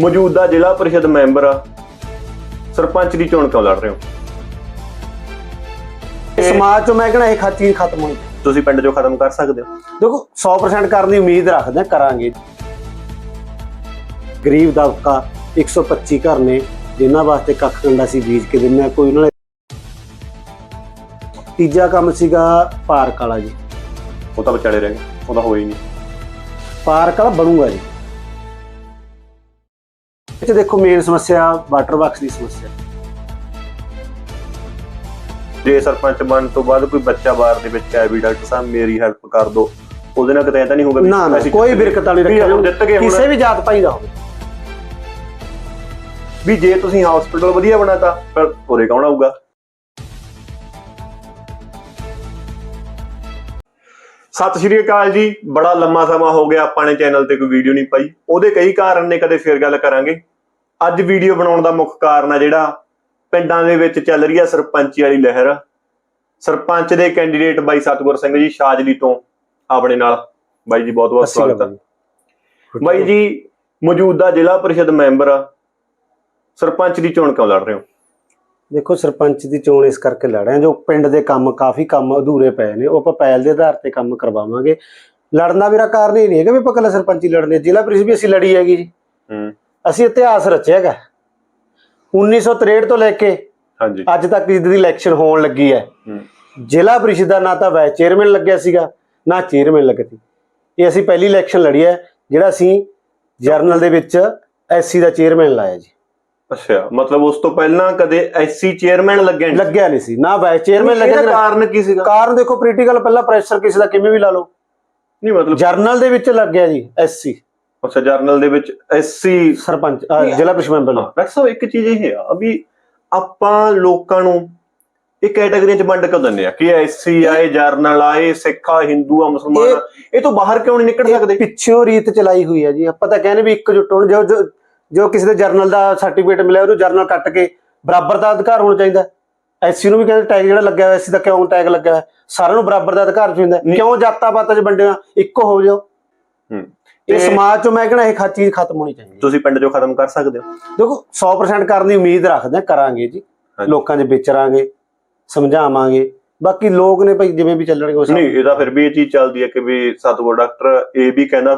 ਮੌਜੂਦਾ ਜ਼ਿਲ੍ਹਾ ਪਰਿਸ਼ਦ ਮੈਂਬਰ ਸਰਪੰਚ ਦੀ ਚੋਣ ਕਿਉਂ ਲੜ ਰਹੇ ਹੋ? ਸਮਾਜ ਚੋਂ ਮੈਂ ਕਹਿੰਦਾ ਇਹ ਖਾ ਚੀਜ਼ ਖਤਮ ਹੋਈ। ਤੁਸੀਂ ਪਿੰਡ ਚੋਂ ਖਤਮ ਕਰ ਸਕਦੇ ਹੋ। ਦੇਖੋ 100% ਕਰਨ ਦੀ ਉਮੀਦ ਰੱਖਦੇ ਹਾਂ, ਕਰਾਂਗੇ। ਗਰੀਬ ਦਬਕਾ 125 ਘਰ ਨੇ ਜਿਨ੍ਹਾਂ ਵਾਸਤੇ ਕੱਖ ਕੰਡਾ ਸੀ ਬੀਜ ਕੇ ਹਾਂ, ਕੋਈ ਉਹਨਾਂ ਨੇ ਤੀਜਾ ਕੰਮ ਸੀਗਾ ਪਾਰਕ ਵਾਲਾ ਜੀ। ਉਹ ਤਾਂ ਵਿਚਾਲੇ ਰਹਿ ਗਏ ਉਹ ਤਾਂ ਹੋਈ ਨਹੀਂ। ਪਾਰਕ ਵਾਲਾ ਬਣੂਗਾ ਜੀ। 'ਚ ਦੇਖੋ ਮੇਨ ਸਮੱਸਿਆ ਵਾਟਰ ਬਾਕਸ ਦੀ ਸਮੱਸਿਆ ਜੇ ਸਰਪੰਚ ਬਣਨ ਤੋਂ ਬਾਅਦ ਕੋਈ ਬੱਚਾ ਬਾਹਰ ਦੇ ਵਿੱਚ ਆਇਆ ਵੀ ਡਾਕਟਰ ਸਾਹਿਬ ਮੇਰੀ ਹੈਲਪ ਕਰ ਦਿਓ ਉਹਦੇ ਨਾਲ ਕਿਤੇ ਤਾਂ ਨਹੀਂ ਹੋਊਗਾ ਨਾ ਕੋਈ। ਬਿਰਕਤ ਵਾਲੀ ਰੱਖਿਆ। ਕਿਸੇ ਵੀ ਜਾਤ ਪਾਈ ਦਾ ਹੋਵੇ ਵੀ ਜੇ ਤੁਸੀਂ ਹਸਪੀਟਲ ਵਧੀਆ ਬਣਾਤਾ ਫਿਰ ਉਰੇ ਕੌਣ ਆਊਗਾ ਸਤਿ ਸ਼੍ਰੀ ਅਕਾਲ ਜੀ ਬੜਾ ਲੰਮਾ ਸਮਾਂ ਹੋ ਗਿਆ ਆਪਾਂ ਨੇ ਚੈਨਲ ਤੇ ਕੋਈ ਵੀਡੀਓ ਨਹੀਂ ਪਾਈ ਉਹਦੇ ਕਈ ਕਾਰਨ ਨੇ ਕਦੇ ਫੇਰ ਗੱਲ ਕਰਾਂਗੇ ਅੱਜ ਵੀਡੀਓ ਬਣਾਉਣ ਦਾ ਮੁੱਖ ਕਾਰਨ ਆ ਜਿਹੜਾ ਪਿੰਡਾਂ ਦੇ ਵਿੱਚ ਚੱਲ ਰਹੀ ਆ ਸਰਪੰਚੀ ਵਾਲੀ ਲਹਿਰ। ਸਰਪੰਚ ਦੇ ਕੈਂਡੀਡੇਟ ਬਾਈ ਸਤਗੁਰ ਸਿੰਘ ਜੀ ਸ਼ਾਜਲੀ ਤੋਂ ਆਪਣੇ ਨਾਲ। ਬਾਈ ਜੀ ਬਹੁਤ ਬਹੁਤ ਸਵਾਗਤ ਹੈ ਹੈ। ਬਾਈ ਜੀ ਮੌਜੂਦਾ ਜ਼ਿਲ੍ਹਾ ਪਰਿਸ਼ਦ ਮੈਂਬਰ ਆ। ਸਰਪੰਚ ਦੀ ਚੋਣ ਕਿਉਂ ਲੜ ਰਹੇ ਹੋ? ਦੇਖੋ ਸਰਪੰਚ ਦੀ ਚੋਣ ਇਸ ਕਰਕੇ ਲੜ ਰਹੇ ਹਾਂ ਜੋ ਪਿੰਡ ਦੇ ਕੰਮ ਕਾਫੀ ਕੰਮ ਅਧੂਰੇ ਪਏ ਨੇ। ਉਹ ਆਪਾਂ ਪਹਿਲ ਦੇ ਆਧਾਰ ਤੇ ਕੰਮ ਕਰਵਾਵਾਂਗੇ। ਲੜਨ ਮੇਰਾ ਕਾਰਨ ਇਹ ਨਹੀਂ ਹੈਗਾ ਵੀ ਆਪਾਂ ਇਕੱਲਾ ਸਰਪੰਚੀ ਲੜਨੇ। ਜ਼ਿਲ੍ਹਾ ਪ੍ਰੀਸ਼ਦ ਵੀ ਅਸੀਂ ਲੜੀ ਹੈਗੀ ਜੀ। ਹੂੰ। ਅਸੀਂ ਇਤਿਹਾਸ ਰਚਿਆ ਹੈਗਾ। 1963 ਤੋਂ ਲੈ ਕੇ ਹਾਂਜੀ। ਅੱਜ ਤੱਕ ਜਿੱਦ ਦੀ ਇਲੈਕਸ਼ਨ ਹੋਣ ਲੱਗੀ ਹੈ। ਜ਼ਿਲ੍ਹਾ ਪ੍ਰੀਸ਼ਦ ਦਾ ਨਾ ਤਾਂ ਵਾਈਸ ਚੇਅਰਮੈਨ ਲੱਗਿਆ ਸੀਗਾ ਨਾ ਚੇਅਰਮੈਨ ਲੱਗਦੀ ਇਹ ਅਸੀਂ ਪਹਿਲੀ ਇਲੈਕਸ਼ਨ ਲੜੀ ਹੈ ਜਿਹੜਾ ਅਸੀਂ ਜਰਨਲ ਦੇ ਵਿੱਚ ਐਸਸੀ ਦਾ ਚੇਅਰਮੈਨ ਲਾਇਆ ਜੀ। ਅੱਛਾ ਮਤਲਬ ਉਸ ਤੋਂ ਪਹਿਲਾਂ ਕਦੇ ਐਸਸੀ ਚੇਅਰਮੈਨ ਲੱਗਿਆ ਨਹੀਂ ਲੱਗਿਆ ਨਹੀਂ ਸੀ। ਨਾ ਵਾਈਸ ਚੇਅਰਮੈਨ ਲੱਗਿਆ ਨਾ- ਕਾਰਨ ਕੀ ਸੀਗਾ? ਕਾਰਨ ਦੇਖੋ ਪੋਲੀਟੀਕਲ ਪਹਿਲਾਂ ਪ੍ਰੈਸ਼ਰ ਕਿਸੇ ਦਾ ਕਿਵੇਂ ਵੀ ਲਾ ਲਓ। ਨਹੀਂ ਮਤਲਬ ਜਰਨਲ ਦੇ ਵਿੱਚ ਲੱਗਿਆ ਜੀ ਐਸਸੀ ਅੱਛਾ ਜਰਨਲ ਦੇ ਵਿੱਚ ਐਸਸੀ ਸਰਪੰਚ ਅਹ, ਜ਼ਿਲ੍ਹਾ ਪ੍ਰੀਸ਼ਦ ਮੈਂਬਰ ਨੂੰ ਡਾਕਟਰ ਸਾਹਿਬ ਇੱਕ ਚੀਜ਼ ਇਹ ਆ ਵੀ ਆਪਾਂ ਲੋਕਾਂ ਨੂੰ ਇਹ ਕੈਟਾਗਰੀਆਂ ਚ ਵੰਡ ਕਿਉਂ ਦਿੰਦੇ ਆ? ਕਿ ਐਸਸੀ ਆਏ ਜਰਨਲ ਆਏ ਸਿੱਖ ਆ ਹਿੰਦੂ ਆ ਮੁਸਲਮਾਨ ਆ ਇਹ ਤੋਂ ਬਾਹਰ ਕਿਉਂ ਨਹੀਂ ਨਿਕਲ ਸਕਦੇ? ਪਿੱਛੋਂ ਰੀਤ ਚਲਾਈ ਹੋਈ ਹੈ ਜੀ। ਆਪਾਂ ਤਾਂ ਕਹਿੰਦੇ ਵੀ ਇੱਕਜੁੱਟ ਹੋਣ ਜੋ ਜੋ- ਜੋ ਕਿਸੇ ਦੇ ਜਰਨਲ ਦਾ ਸਰਟੀਫਿਕੇਟ ਮਿਲਿਆ ਉਹਨੂੰ ਜਰਨਲ ਕੱਟ ਕੇ ਬਰਾਬਰ ਦਾ ਅਧਿਕਾਰ ਹੋਣਾ ਚਾਹੀਦਾ। ਐਸਸੀ ਨੂੰ ਵੀ ਕਹਿੰਦੇ ਟੈਗ ਜਿਹੜਾ ਲੱਗਿਆ ਹੋਇਆ ਐਸਸੀ ਦਾ ਕਿਉਂ ਟੈਗ ਲੱਗਾ ਹੋਇਆ? ਸਾਰਿਆਂ ਨੂੰ ਬਰਾਬਰ ਦਾ ਅਧਿਕਾਰ ਚਾਹੀਦਾ। ਕਿਉਂ ਜਾਤਾਂ ਪਾਤਾਂ 'ਚ ਵੰਡਿਆ? ਇੱਕੋ ਹੋ ਜਾਓ। ਹੂੰ। ਇਹ ਤੇ ਸਮਾਜ 'ਚੋਂ ਮੈਂ ਕਹਿੰਦਾ ਇਹ ਖਾ ਚੀਜ਼ ਖਤਮ ਹੋਣੀ ਚਾਹੀਦੀ ਹੈ। ਤੁਸੀਂ ਪਿੰਡ ਚੋਂ ਖਤਮ ਕਰ ਸਕਦੇ ਹੋ। ਦੇਖੋ 100% ਕਰਨ ਦੀ ਉਮੀਦ ਰੱਖਦੇ ਹਾਂ ਕਰਾਂਗੇ ਜੀ। ਹਾਂਜੀ। ਲੋਕਾਂ 'ਚ ਵਿਚਰਾਂਗੇ ਸਮਝਾਵਾਂਗੇ। ਬਾਕੀ ਲੋਕ ਨੇ ਭਾਈ ਜਿਵੇਂ ਵੀ ਚੱਲਣਗੇ ਉਸ ਨਹੀਂ ਇਹਦਾ ਫਿਰ ਵੀ ਇਹ ਚੀਜ਼ ਚੱਲਦੀ ਹੈ ਕਿ ਵੀ ਸਤਗੁਰ ਡਾਕਟਰ ਇਹ ਵੀ ਕਹਿੰਦਾ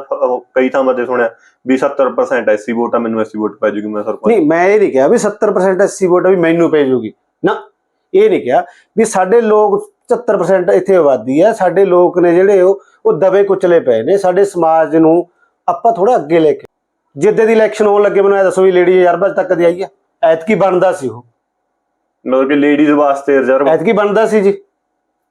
ਕਈ ਥਾਵਾਂ ਤੇ ਸੁਣਿਆ ਵੀ 70% ਐਸਸੀ ਵੋਟ ਆ ਮੈਨੂੰ ਐਸਸੀ ਵੋਟ ਪੈ ਜੂਗੀ ਮੈਂ ਸਰਪੰਚ ਨਹੀਂ ਮੈਂ ਇਹ ਨਹੀਂ ਕਿਹਾ ਵੀ 70% ਐਸਸੀ ਵੋਟ ਵੀ ਮੈਨੂੰ ਪੈ ਜਾਊਗੀ ਨਾ ਇਹ ਨਹੀਂ ਕਿਹਾ ਵੀ ਸਾਡੇ ਲੋਕ 70% ਇੱਥੇ ਆਬਾਦੀ ਹੈ ਸਾਡੇ ਲੋਕ ਨੇ ਜਿਹੜੇ ਉਹ ਉਹ ਦਬੇ ਕੁਚਲੇ ਪਏ ਨੇ ਸਾਡੇ ਸਮਾਜ ਨੂੰ ਆਪਾਂ ਥੋੜਾ ਅੱਗੇ ਲੈ ਕੇ। ਜਿੱਦੇ ਦੀ ਇਲੈਕਸ਼ਨ ਹੋਣ ਲੱਗੇ ਮੈਨੂੰ ਇਹ ਦੱਸੋ ਵੀ ਲੇਡੀ ਰਿਜ਼ਰਵ ਤੱਕ ਦੀ ਆਈ ਹੈ ਐਤਕੀ ਬਣਦਾ ਸੀ ਉਹ। ਮਤਲਬ ਕਿ ਲੇਡੀਜ਼ ਵਾਸਤੇ ਰਿਜ਼ਰਵ ਐਤਕੀ ਬਣਦਾ ਸੀ ਜੀ।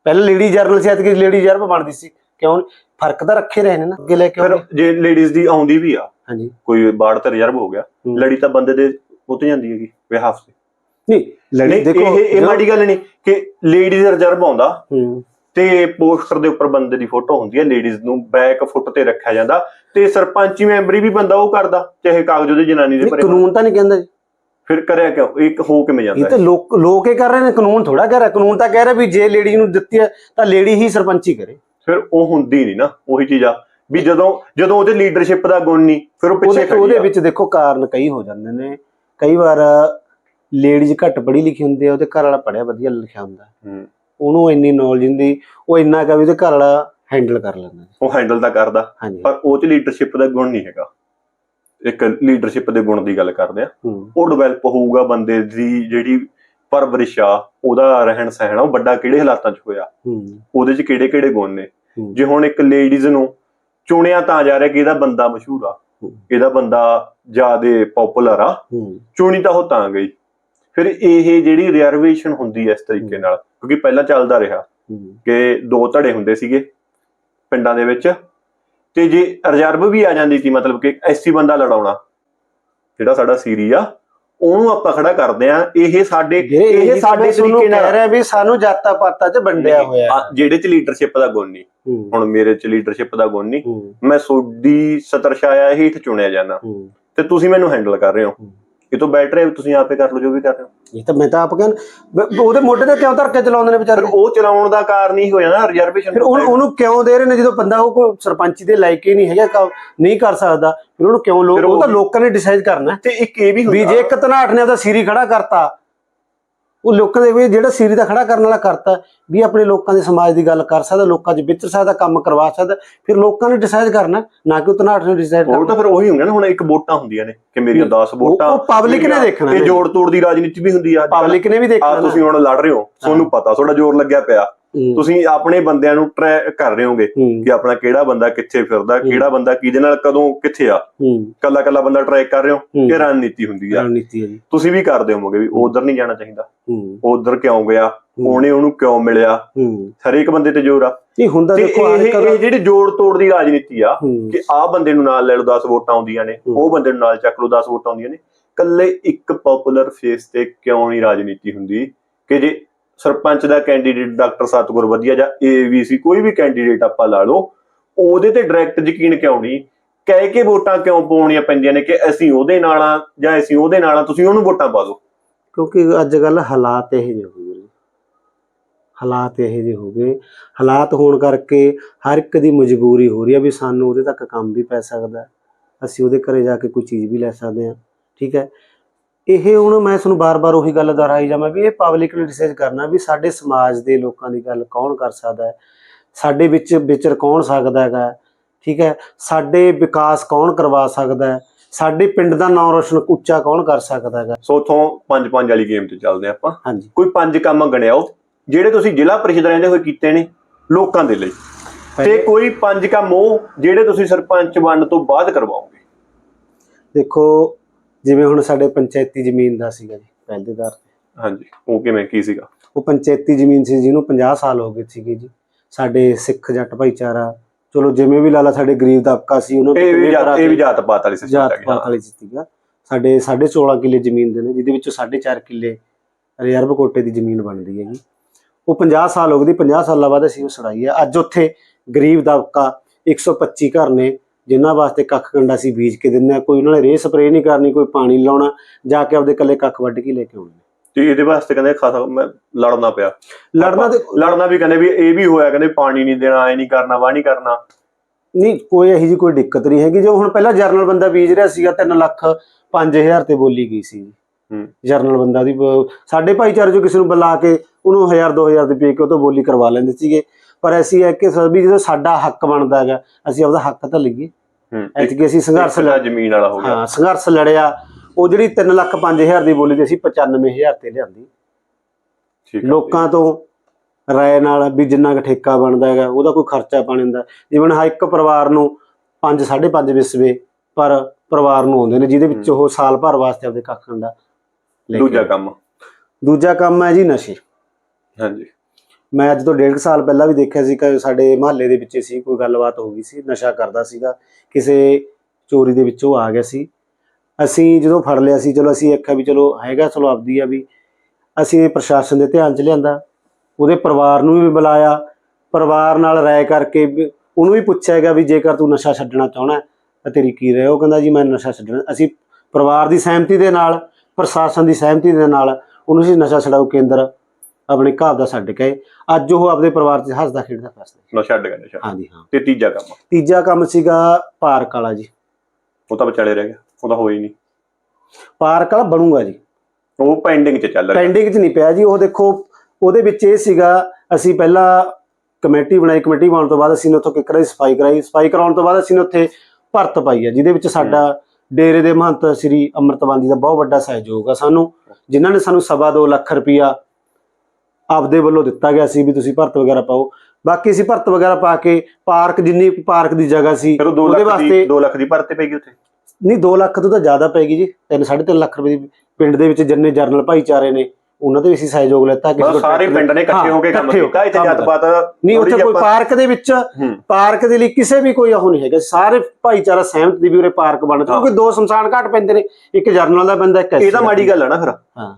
ਪਹਿਲਾਂ ਲੇਡੀ ਜਰਨਲ ਸੀ ਐਤਕੀ ਲੇਡੀ ਰਿਜ਼ਰਵ ਬਣਦੀ ਸੀ। ਕਿਉਂ? ਫ਼ਰਕ ਤਾਂ ਰੱਖੇ ਰਹੇ ਨੇ ਨਾ ਅੱਗੇ ਲੈ ਕੇ ਫਿਰ। ਜੇ ਲੇਡੀਜ਼ ਦੀ ਆਉਂਦੀ ਵੀ ਆ ਹਾਂਜੀ। ਕੋਈ ਬਾੜ ਤੇ ਰਿਜ਼ਰਵ ਹੋ ਗਿਆ। ਲੜੀ ਤਾਂ ਬੰਦੇ ਦੇ ਉੱਤੇ ਜਾਂਦੀ ਹੈਗੀ ਵਿਹਾਫ ਤੇ। ਨਹੀਂ ਲੜੀ ਦੇਖੋ ਇਹ ਇਹ ਮਾੜੀ ਗੱਲ ਨਹੀਂ ਕਿ ਲੇਡੀਜ਼ ਰਿਜ਼ਰਵ ਆਉਂਦਾ। ਹੂੰ। ਤੇ ਪੋਸਟਰ ਦੇ ਉੱਪਰ ਬੰਦੇ ਦੀ ਫੋਟੋ ਹੁੰਦੀ ਹੈ ਲੇਡੀਜ਼ ਨੂੰ ਬੈਕ ਫੁੱਟ ਤੇ ਰੱਖਿਆ ਜਾਂਦਾ। ਤੇ ਸਰਪੰਚੀ ਮੈਂਬਰੀ ਵੀ ਬੰਦਾ ਉਹ ਕਰਦਾ ਚਾਹੇ ਕਾਗਜ਼ ਉਹਦੀ ਜਨਾਨੀ ਦੇ ਭਰੇ ਕਾਨੂੰਨ ਤਾਂ ਨਹੀਂ ਕਹਿੰਦਾ ਜੀ। ਫਿਰ ਕਰਿਆ ਕਿਉਂ? ਇੱਕ ਹੋ ਕਿਵੇਂ ਇਹ ਜਾਂਦਾ ਤਾਂ ਹੈ? ਲੋਕ ਲੋਕ ਇਹ ਕਰ ਰਹੇ ਨੇ ਕਾਨੂੰਨ ਥੋੜਾ ਕਹਿ ਰਿਹਾ। ਕਾਨੂੰਨ ਤਾਂ ਕਹਿ ਰਿਹਾ ਵੀ ਜੇ ਲੇਡੀ ਨੂੰ ਦਿੱਤੀ ਹੈ ਤਾਂ ਲੇਡੀ ਹੀ ਸਰਪੰਚੀ ਕਰੇ। ਫਿਰ ਉਹ ਹੁੰਦੀ ਨਹੀਂ ਨਾ ਉਹੀ ਚੀਜ਼ ਆ। ਵੀ ਜਦੋਂ ਜਦੋਂ ਉਹਦੇ ਲੀਡਰਸ਼ਿਪ ਦਾ ਗੁਣ ਨਹੀਂ ਫਿਰ ਉਹ ਪਿੱਛੇ ਖੜੀ ਉਹਦੇ ਆ। ਵਿੱਚ ਦੇਖੋ ਕਾਰਨ ਕਈ ਹੋ ਜਾਂਦੇ ਨੇ। ਕਈ ਵਾਰ ਲੇਡੀਜ਼ ਘੱਟ ਪੜ੍ਹੀ ਲਿਖੀ ਹੁੰਦੀ ਹੈ ਉਹਦੇ ਘਰ ਵਾਲਾ ਪੜ੍ਹਿਆ ਵਧੀਆ ਲਿਖਿਆ ਹੁੰਦਾ। ਹੂੰ। ਉਹਨੂੰ ਇੰਨੀ ਨੌਲੇਜ ਹੁੰਦੀ ਉਹ ਇੰਨਾ ਕਾ ਵੀ ਉਹਦੇ ਘਰ ਵਾਲਾ ਹੈਂਡਲ ਕਰ ਲੈਂਦਾ। ਉਹ ਹੈਂਡਲ ਤਾਂ ਕਰਦਾ ਹਾਂਜੀ। ਪਰ ਉਹ ਚ ਲੀਡਰਸ਼ਿਪ ਦਾ ਗੁਣ ਨਹੀਂ ਹੈਗਾ। ਇੱਕ ਲੀਡਰਸ਼ਿਪ ਦੇ ਗੁਣ ਦੀ ਗੱਲ ਕਰਦੇ ਆ। ਹੂੰ। ਉਹ ਡਿਵੈਲਪ ਹੋਊਗਾ ਬੰਦੇ ਦੀ ਜਿਹੜੀ ਪਰਵਰਿਸ਼ ਆ ਉਹਦਾ ਰਹਿਣ ਸਹਿਣ ਆ ਉਹ ਵੱਡਾ ਕਿਹੜੇ ਹਾਲਾਤਾਂ 'ਚ ਹੋਇਆ? ਹੂੰ। ਉਹਦੇ 'ਚ ਕਿਹੜੇ ਕਿਹੜੇ ਗੁਣ ਨੇ? ਹੂੰ। ਜੇ ਹੁਣ ਇੱਕ ਲੇਡੀਜ਼ ਨੂੰ ਚੁਣਿਆ ਤਾਂ ਜਾ ਰਿਹਾ ਕਿ ਇਹਦਾ ਬੰਦਾ ਮਸ਼ਹੂਰ ਆ ਹੂੰ। ਇਹਦਾ ਬੰਦਾ ਜਿਆਦੇ ਪਪੂਲਰ ਆ ਹੂੰ। ਚੁਣੀ ਤਾਂ ਉਹ ਤਾਂ ਗਈ। ਫਿਰ ਇਹ ਜਿਹੜੀ ਰਿਜ਼ਰਵੇਸ਼ਨ ਹੁੰਦੀ ਹੈ ਇਸ ਤਰੀਕੇ ਨਾਲ ਕਿਉਂਕਿ ਪਹਿਲਾਂ ਚੱਲਦਾ ਰਿਹਾ ਹੂੰ। ਕਿ ਦੋ ਧੜੇ ਹੁੰਦੇ ਸੀਗੇ ਪਿੰਡਾਂ ਦੇ ਵਿੱਚ। ਤੇ ਜੇ ਰਿਜ਼ਰਵ ਵੀ ਆ ਜਾਂਦੀ ਸੀ ਮਤਲਬ ਕਿ ਐਸੀ ਬੰਦਾ ਲੜਾਉਣਾ ਜਿਹੜਾ ਸਾਡਾ ਸੀਰੀ ਆ ਉਹਨੂੰ ਆਪਾਂ ਖੜਾ ਕਰਦੇ ਆ ਇਹ ਸਾਡੇ ਇਹ ਸਾਡੇ ਤਰੀਕੇ ਕਹਿ ਨਾਲ ਰਿਹਾ ਵੀ ਸਾਨੂੰ ਜਾਤਾਂ ਪਾਤਾਂ 'ਚ ਵੰਡਿਆ ਹੋਇਆ। ਜਿਹੜੇ ਚ ਲੀਡਰਸ਼ਿਪ ਦਾ ਗੁਣ ਨਹੀਂ। ਹੁਣ ਮੇਰੇ ਚ ਲੀਡਰਸ਼ਿਪ ਦਾ ਗੁਣ ਨਹੀਂ। ਮੈਂ ਸੋਡੀ ਸਤਰ ਛਾਇਆ ਹੇਠ ਚੁਣਿਆ ਜਾਣਾ ਹੂੰ। ਤੇ ਤੁਸੀਂ ਮੈਨੂੰ ਹੈਂਡਲ ਕਰ ਰਹੇ ਹੂੰ। ਇਹ ਤੋਂ ਬੈਟਰ ਹੈ ਤੁਸੀਂ ਆਪੇ ਕਰ ਲਓ ਜੋ ਵੀ ਕਰ ਰਹੇ ਹੋ? ਇਹ ਤਾਂ ਮੈਂ ਤਾਂ ਆਪ ਕਹਿਣ ਬ- ਉਹਦੇ ਮੋਢੇ ਤੇ ਕਿਉਂ ਧਰ ਕੇ ਚਲਾਉਂਦੇ ਨੇ ਵਿਚਾਰੇ? ਫਿਰ ਉਹ ਚਲਾਉਣ ਦਾ ਕਾਰਨ ਹੀ ਹੋ ਜਾਣਾ ਰਿਜ਼ਰਵੇਸ਼ਨ ਫਿਰ ਉਹਨੂੰ ਉਹਨੂੰ ਕਿਉਂ ਦੇ ਰਹੇ ਨੇ ਜਦੋਂ ਬੰਦਾ ਉਹ ਕੋਈ ਸਰਪੰਚੀ ਦੇ ਲਾਇਕ ਹੀ ਨਹੀਂ ਹੈਗਾ ਕੰਮ ਨਹੀਂ ਕਰ ਸਕਦਾ ਫਿਰ ਉਹਨੂੰ ਕਿਉਂ ਲੋਕ ਉਹ ਤਾਂ ਲੋਕਾਂ ਨੇ ਡਿਸਾਈਡ ਕਰਨਾ। ਤੇ ਇੱਕ ਇਹ ਵੀ ਵੀ ਹੁੰਦਾ ਜੇ ਇੱਕ ਧਨਾਟ ਨੇ ਉਹਦਾ ਸੀਰੀ ਖੜਾ ਕਰਤਾ ਉਹ ਲੋਕਾਂ ਦੇ ਵੀ ਜਿਹੜਾ ਸੀਰੀ ਦਾ ਖੜਾ ਕਰਨ ਵਾਲਾ ਕਰਤਾ ਵੀ ਆਪਣੇ ਲੋਕਾਂ ਦੇ ਸਮਾਜ ਦੀ ਗੱਲ ਕਰ ਸਕਦਾ ਲੋਕਾਂ 'ਚ ਵਿਚਰ ਸਕਦਾ ਕੰਮ ਕਰਵਾ ਸਕਦਾ ਫਿਰ ਲੋਕਾਂ ਨੇ ਡਿਸਾਈਡ ਕਰਨਾ ਨਾ ਕਿ ਉਹ ਧਨਾਟ ਨੇ ਡਿਸਾਈਡ ਉਹ ਕਰਨਾ ਤਾਂ ਫਿਰ ਉਹੀ ਹੁੰਦਾ ਨਾ ਹੁਣ ਇੱਕ ਵੋਟਾਂ ਹੁੰਦੀਆਂ ਨੇ ਕਿ ਮੇਰੀਆਂ 10 ਉਹ ਵੋਟਾਂ ਪਬਲਿਕ ਨੇ ਦੇਖਣਾ ਇਹ ਜੋੜ ਤੋੜ ਦੀ ਰਾਜਨੀਤੀ ਵੀ ਹੁੰਦੀ ਆ। ਪਬਲਿਕ ਨੇ ਵੀ ਦੇਖਣਾ। ਤੁਸੀਂ ਹੁਣ ਲੜ ਰਹੇ ਹੋ ਤੁਹਾਨੂੰ ਪਤਾ ਤੁਹਾਡਾ ਜ਼ੋਰ ਲੱਗਿਆ ਪਿਆ ਤੁਸੀਂ ਆਪਣੇ ਬੰਦਿਆਂ ਨੂੰ ਟਰੈਕ ਕਰ ਰਹੇ ਹੋਗੇ ਕਿ ਆਪਣਾ ਕਿਹੜਾ ਬੰਦਾ ਕਿੱਥੇ ਫਿਰਦਾ ਕਿਹੜਾ ਬੰਦਾ ਕਿਹਦੇ ਨਾਲ ਕਦੋਂ ਕਿੱਥੇ ਆ। ਕੱਲਾ ਕੱਲਾ ਬੰਦਾ ਟਰੈਕ ਕਰ ਰਹੇ ਹੋ। ਕਿ ਰਣਨੀਤੀ ਹੁੰਦੀ ਆ? ਰਣਨੀਤੀ ਹੈ ਜੀ। ਤੁਸੀਂ ਵੀ ਕਰਦੇ ਹੋਵੋਗੇ ਵੀ ਉਧਰ ਨਹੀਂ ਜਾਣਾ ਚਾਹੀਦਾ। ਉਧਰ ਕਿਉਂ ਗਿਆ? ਉਹਨੇ ਉਹਨੂੰ ਕਿਉਂ ਮਿਲਿਆ? ਹਰੇਕ ਬੰਦੇ ਤੇ ਜ਼ੋਰ ਆ। ਨਹੀਂ ਹੁੰਦਾ ਦੇਖੋ ਇਹ ਜਿਹੜੀ ਜੋੜ ਤੋੜ ਦੀ ਰਾਜਨੀਤੀ ਆ ਕਿ ਆਹ ਬੰਦੇ ਨੂੰ ਨਾਲ ਲੈ ਲਓ 10 ਵੋਟਾਂ ਆਉਂਦੀਆਂ ਨੇ। ਉਹ ਬੰਦੇ ਨੂੰ ਨਾਲ ਚੱਕ ਲਓ 10 ਵੋਟਾਂ ਆਉਂਦੀਆਂ ਨੇ। ਕੱਲੇ ਇੱਕ ਪਪੂਲਰ ਫੇਸ ਤੇ ਕਿਉਂ ਨਹੀਂ ਰਾਜਨੀਤੀ ਹੁੰਦੀ? ਕਿ ਜੇ ਸਰਪੰਚ ਦਾ ਕੈਂਡੀਡੇਟ ਡਾਕਟਰ ਸਤਗੁਰ ਵਧੀਆ ਜਾਂ ਏਵੀਸੀ ਕੋਈ ਵੀ ਕੈਂਡੀਡੇਟ ਆਪਾਂ ਲਾ ਲਓ, ਉਹਦੇ ਤੇ ਡਾਇਰੈਕਟ ਯਕੀਨ ਕਿਉਂ ਨਹੀਂ? ਕਹਿ ਕੇ ਵੋਟਾਂ ਕਿਉਂ ਪਾਉਣੀਆਂ ਪੈਂਦੀਆਂ ਨੇ ਕਿ ਅਸੀਂ ਉਹਦੇ ਨਾਲ ਆ ਜਾਂ ਅਸੀਂ ਉਹਦੇ ਨਾਲ ਆ ਤੁਸੀਂ ਉਹਨੂੰ ਵੋਟਾਂ ਪਾ ਦਿਓ। ਕਿਉਂਕਿ ਅੱਜ ਕੱਲ ਹਾਲਾਤ ਇਹੋ ਜਿਹੇ ਹੋ ਗਏ ਹਾਲਾਤ ਇਹੋ ਜਿਹੇ ਹੋ ਗਏ। ਹਾਲਾਤ ਹੋਣ ਕਰਕੇ ਹਰ ਇੱਕ ਦੀ ਮਜਬੂਰੀ ਹੋ ਰਹੀ ਹੈ ਵੀ ਸਾਨੂੰ ਉਹਦੇ ਤੱਕ ਕੰਮ ਵੀ ਪੈ ਸਕਦਾ। ਅਸੀਂ ਉਹਦੇ ਘਰੇ ਜਾ ਕੇ ਕੋਈ ਚੀਜ਼ ਵੀ ਲੈ ਸਕਦੇ ਹਾਂ। ਠੀਕ ਹੈ? ਇਹ ਹੁਣ ਮੈਂ ਤੁਹਾਨੂੰ ਬਾਰ-ਬਾਰ ਉਹੀ ਗੱਲ ਦੁਹਰਾਈ ਜਾਵਾਂ ਵੀ ਇਹ ਪਬਲਿਕ ਨੇ ਡਿਸਾਈਡ ਕਰਨਾ ਵੀ ਸਾਡੇ ਸਮਾਜ ਦੇ ਲੋਕਾਂ ਦੀ ਗੱਲ ਕੌਣ ਕਰ ਸਕਦਾ ਹੈ? ਸਾਡੇ ਵਿੱਚ ਵਿਚਰ ਕੌਣ ਸਕਦਾ ਹੈਗਾ? ਠੀਕ ਹੈ ਸਾਡੇ ਵਿਕਾਸ ਕੌਣ ਕਰਵਾ ਸਕਦਾ ਹੈ? ਸਾਡੇ ਪਿੰਡ ਦਾ ਨਾਮ ਰੋਸ਼ਨ ਉੱਚਾ ਕੌਣ ਕਰ ਸਕਦਾ ਹੈਗਾ? ਸੋ ਉਥੋਂ ਪੰਜ ਪੰਜ ਵਾਲੀ ਗੇਮ ਤੇ ਚੱਲਦੇ ਆਪਾਂ। ਹਾਂਜੀ। ਕੋਈ ਪੰਜ ਕੰਮ ਗਣਿਆਓ ਜਿਹੜੇ ਤੁਸੀਂ ਜ਼ਿਲ੍ਹਾ ਪ੍ਰੀਸ਼ਦ ਰਹਿੰਦੇ ਹੋਏ ਕੀਤੇ ਨੇ ਲੋਕਾਂ ਦੇ ਲਈ। ਤੇ ਕੋਈ ਪੰਜ ਕੰਮ ਉਹ ਜਿਹੜੇ ਤੁਸੀਂ ਸਰਪੰਚ ਬਣਨ ਤੋਂ ਬਾਅਦ ਕਰਵਾਓਗੇ? ਦੇਖੋ ਜਿਵੇਂ ਹੁਣ ਸਾਡੇ ਪੰਚਾਇਤੀ ਜ਼ਮੀਨ ਦਾ ਸੀਗਾ ਜੀ ਪਹਿਲੇਦਾਰ ਹਾਂਜੀ ਉਹ ਕਿਵੇਂ ਕੀ ਸੀਗਾ? ਉਹ ਪੰਚਾਇਤੀ ਜ਼ਮੀਨ ਸੀ ਜਿਹਨੂੰ 50 ਸਾਲ ਹੋ ਗਏ ਸੀਗੇ ਜੀ। ਸਾਡੇ ਸਿੱਖ ਜੱਟ ਭਾਈਚਾਰਾ ਚਲੋ ਜਿਵੇਂ ਵੀ ਲਾਲਾ ਸਾਡੇ ਗਰੀਬ ਤਬਕਾ ਸੀ ਉਹਨਾਂ ਇਹ ਵੀ ਜਾਤ ਇਹ ਵੀ ਜਾਤ ਪਾਤ ਵਾਲੀ ਸਿਸਟਮ ਜਾਤ ਪਾਤ ਵਾਲੀ ਸੀਗਾ। ਸਾਡੇ 16.5 ਕਿੱਲੇ ਜ਼ਮੀਨ ਦੇ ਨੇ ਜਿਹਦੇ ਵਿੱਚੋਂ 4.5 ਕਿੱਲੇ ਰਿਜ਼ਰਵ ਕੋਟੇ ਦੀ ਜ਼ਮੀਨ ਬਣਦੀ ਹੈਗੀ। ਉਹ 50 ਸਾਲ ਹੋ ਗਏ ਦੀ 50 ਸਾਲਾਂ ਬਾਅਦ ਅਸੀਂ ਉਹ ਛੜਾਈ ਹੈ ਅੱਜ ਉੱਥੇ ਗਰੀਬ ਤਬਕਾ 125 ਘਰ ਨੇ ਜਿਨ੍ਹਾਂ ਵਾਸਤੇ ਕੱਖ ਕੰਡਾ ਸੀ ਬੀਜ ਕੇ ਦਿੰਦੇ ਆ ਕੋਈ ਉਹਨਾਂ ਨੇ ਰੇ ਸਪਰੇ ਨਹੀਂ ਕਰਨੀ ਕੋਈ ਪਾਣੀ ਲਾਉਣਾ ਜਾ ਕੇ ਆਪਦੇ ਕੱਲੇ ਕੱਖ ਵੱਢ ਕੇ ਲੈ ਕੇ ਆਉਣੇ ਤੇ ਇਹਦੇ ਵਾਸਤੇ ਕਹਿੰਦੇ ਖਾਸਾ ਮੈਂ ਲੜਨਾ ਪਿਆ। ਲੜਨਾ ਤੇ ਲੜਨਾ ਵੀ ਕਹਿੰਦੇ ਵੀ ਇਹ ਵੀ ਹੋਇਆ ਕਹਿੰਦੇ ਪਾਣੀ ਨਹੀਂ ਦੇਣਾ ਐ ਨਹੀਂ ਕਰਨਾ ਵਾਹ ਨਹੀਂ ਕਰਨਾ। ਨਹੀਂ ਕੋਈ ਇਹੋ ਜੀ ਕੋਈ ਦਿੱਕਤ ਨਹੀਂ ਹੈਗੀ। ਜੋ ਹੁਣ ਪਹਿਲਾਂ ਜਰਨਲ ਬੰਦਾ ਬੀਜ ਰਿਹਾ ਸੀਗਾ 3 ਲੱਖ 5000 ਤੇ ਬੋਲੀ ਗਈ ਸੀ। ਹੂੰ। ਜਰਨਲ ਬੰਦਾ ਦੀ ਸਾਡੇ ਭਾਈਚਾਰੇ ਚੋਂ ਕਿਸੇ ਨੂੰ ਬੁਲਾ ਕੇ ਉਹਨੂੰ 1000 2000 ਦੇ ਪੇ ਕੇ ਉਹ ਤੋਂ ਬੋਲੀ ਕਰਵਾ ਲੈਂਦੇ ਸੀਗੇ। ਪਰ ਅਸੀਂ ਹੈ ਕਿ ਵੀ ਜਦੋਂ ਸਾਡਾ ਹੱਕ ਬਣਦਾ ਹੈਗਾ ਅਸੀਂ ਆਪਦਾ ਹੱਕ ਤਾਂ ਲਈਏ। ਹੂੰ ਐਤਕੀ ਅਸੀਂ ਸੰਘਰਸ਼ ਲੜ ਜ਼ਮੀਨ ਵਾਲਾ ਹੋ ਗਿਆ। ਹਾਂ ਸੰਘਰਸ਼ ਲੜਿਆ। ਉਹ ਜਿਹੜੀ 3 ਲੱਖ 5000 ਦੀ ਬੋਲੀ ਤੇ ਅਸੀਂ 95000 ਤੇ ਲਿਆਂਦੀ। ਠੀਕ ਲੋਕਾਂ ਤੋਂ ਰਾਏ ਨਾਲ ਵੀ ਜਿੰਨਾ ਕੁ ਠੇਕਾ ਬਣਦਾ ਹੈਗਾ ਉਹਦਾ ਕੋਈ ਖਰਚਾ ਪਾਣੀ ਹੁੰਦਾ। ਜਿਵੇਂ ਹਰ ਇੱਕ ਪਰਿਵਾਰ ਨੂੰ 5 5.5 ਵਿਸਵੇ ਪਰ ਪਰਿਵਾਰ ਨੂੰ ਆਉਂਦੇ ਨੇ ਜਿਹਦੇ ਵਿੱਚ ਉਹ ਸਾਲ ਭਰ ਵਾਸਤੇ ਆਪਦੇ ਕੱਖਾਂ ਦਾ ਦੂਜਾ ਕੰਮ। ਦੂਜਾ ਕੰਮ ਹੈ ਜੀ ਨਸ਼ੇ। ਹਾਂਜੀ। ਮੈਂ ਅੱਜ ਤੋਂ ਡੇਢ ਸਾਲ ਪਹਿਲਾਂ ਵੀ ਦੇਖਿਆ ਸੀ ਕਿ ਸਾਡੇ ਮਹੱਲੇ ਦੇ ਵਿੱਚ ਸੀ, ਕੋਈ ਗੱਲਬਾਤ ਹੋ ਗਈ ਸੀ, ਨਸ਼ਾ ਕਰਦਾ ਸੀਗਾ, ਕਿਸੇ ਚੋਰੀ ਦੇ ਵਿੱਚੋਂ ਆ ਗਿਆ ਸੀ। ਅਸੀਂ ਜਦੋਂ ਫੜ ਲਿਆ ਸੀ, ਚਲੋ ਅਸੀਂ ਆਖਿਆ ਵੀ ਚਲੋ ਹੈਗਾ, ਚਲੋ ਆਪਦੀ ਆ ਵੀ, ਅਸੀਂ ਪ੍ਰਸ਼ਾਸਨ ਦੇ ਧਿਆਨ 'ਚ ਲਿਆਂਦਾ, ਉਹਦੇ ਪਰਿਵਾਰ ਨੂੰ ਵੀ ਬੁਲਾਇਆ, ਪਰਿਵਾਰ ਨਾਲ ਰਾਏ ਕਰਕੇ ਉਹਨੂੰ ਵੀ ਪੁੱਛਿਆ ਗਿਆ ਵੀ ਜੇਕਰ ਤੂੰ ਨਸ਼ਾ ਛੱਡਣਾ ਚਾਹਣਾ ਤਾਂ ਤੇਰੀ ਕੀ ਰਾਏ ਉਹ ਕਹਿੰਦਾ ਜੀ ਮੈਂ ਨਸ਼ਾ ਛੱਡਣਾ, ਅਸੀਂ ਪਰਿਵਾਰ ਦੀ ਸਹਿਮਤੀ ਦੇ ਨਾਲ, ਪ੍ਰਸ਼ਾਸਨ ਦੀ ਸਹਿਮਤੀ ਦੇ ਨਾਲ ਉਹਨੂੰ ਅਸੀਂ ਨਸ਼ਾ ਛਡਾਊ ਕੇਂਦਰ ਆਪਣੇ ਘਰ ਦਾ ਛੱਡ ਕੇ। ਅੱਜ ਉਹ ਆਪਦੇ ਪਰਿਵਾਰ 'ਚ ਹੱਸਦਾ ਖੇਡਦਾ ਫਸਦਾ ਨਾ ਛੱਡ ਗਿਆ ਨਸ਼ਾ ਹਾਂਜੀ ਹਾਂ। ਤੇ ਤੀਜਾ ਕੰਮ? ਤੀਜਾ ਕੰਮ ਸੀਗਾ ਪਾਰਕ ਵਾਲਾ ਜੀ। ਉਹ ਤਾਂ ਵਿਚਾਲੇ ਰਹਿ ਗਿਆ। ਉਹ ਤਾਂ ਹੋਈ ਨਹੀਂ। ਪਾਰਕ ਵਾਲਾ ਬਣੂਗਾ ਜੀ। ਉਹ ਪੈਂਡਿੰਗ 'ਚ ਚੱਲ ਰਿਹਾ। ਪੈਂਡਿੰਗ 'ਚ ਨਹੀਂ ਪਿਆ ਜੀ। ਉਹ ਦੇਖੋ ਉਹਦੇ ਵਿੱਚ ਇਹ ਸੀਗਾ ਅਸੀਂ ਪਹਿਲਾਂ ਕਮੇਟੀ ਬਣਾਈ। ਕਮੇਟੀ ਬਣਾਉਣ ਤੋਂ ਬਾਅਦ ਅਸੀਂ ਉੱਥੋਂ ਕਿਕਰਾਂ ਦੀ ਸਫ਼ਾਈ ਕਰਾਈ। ਸਫ਼ਾਈ ਕਰਾਉਣ ਤੋਂ ਬਾਅਦ ਅਸੀਂ ਉੱਥੇ ਭਰਤ ਪਾਈ ਹੈ ਜਿਹਦੇ ਵਿੱਚ ਸਾਡਾ ਡੇਰੇ ਦੇ ਮਹੰਤ ਸ੍ਰੀ ਅੰਮ੍ਰਿਤਵਾਦੀ ਦਾ ਬਹੁਤ ਵੱਡਾ ਸਹਿਯੋਗ ਆ ਸਾਨੂੰ ਜਿਨ੍ਹਾਂ ਨੇ ਸਾਨੂੰ ਸਵਾ ਦੋ ਲੱਖ ਰੁਪਇਆ ਆਪਦੇ ਵੱਲੋਂ ਦਿੱਤਾ ਗਿਆ ਸੀ ਵੀ ਤੁਸੀਂ ਭਰਤ ਵਗੈਰਾ ਪਾਓ। ਬਾਕੀ ਅਸੀਂ ਭਰਤ ਵਗੈਰਾ ਪਾ ਕੇ ਪਾਰਕ ਜਿੰਨੀ ਪਾਰਕ ਦੀ ਜਗ੍ਹਾ ਸੀ ਫਿਰ ਉਹ 2 ਉਹਦੇ ਲੱਖ ਦੀ ਵਾਸਤੇ 2 ਲੱਖ ਦੀ ਭਰਤੀ ਪੈ ਗਈ ਉੱਥੇ? ਨਹੀਂ 2 ਲੱਖ ਤੋਂ ਤਾਂ ਜ਼ਿਆਦਾ ਪੈ ਗਈ ਜੀ। 3 3.5 ਲੱਖ ਰੁਪਏ ਦੀ ਪਿੰਡ ਦੇ ਵਿੱਚ ਜਿੰਨੇ ਜਰਨਲ ਭਾਈਚਾਰੇ ਨੇ ਉਹਨਾਂ ਤੋਂ ਵੀ ਅਸੀਂ ਸਹਿਯੋਗ ਲੈਤਾ ਤੋਂ ਸਾਰੇ ਪਿੰਡ ਨੇ ਇਕੱਠੇ ਹਾਂ, ਕੇ ਕੰਮ ਕੀਤਾ ਇੱਥੇ ਜੱਤ ਪਾਤ ਨਹੀਂ ਉੱਥੇ ਕੋਈ ਪਾਰਕ ਦੇ ਵਿੱਚ ਪਾਰਕ ਦੇ ਲਈ ਕਿਸੇ ਵੀ ਕੋਈ ਉਹ ਨਹੀਂ ਹੈਗਾ। ਸਾਰੇ ਭਾਈਚਾਰਾ ਸਹਿਮਤ ਦੀ ਵੀ ਉਰੇ ਪਾਰਕ ਬਣ ਕਿਉਂਕਿ ਦੋ ਸ਼ਮਸ਼ਾਨ ਘਾਟ ਪੈਂਦੇ ਨੇ। ਇੱਕ ਜਰਨਲ ਦਾ ਪੈਂਦਾ ਇੱਕ ਇਹ ਤਾਂ ਮਾੜੀ ਗੱਲ ਹੈ ਨਾ ਫਿਰ।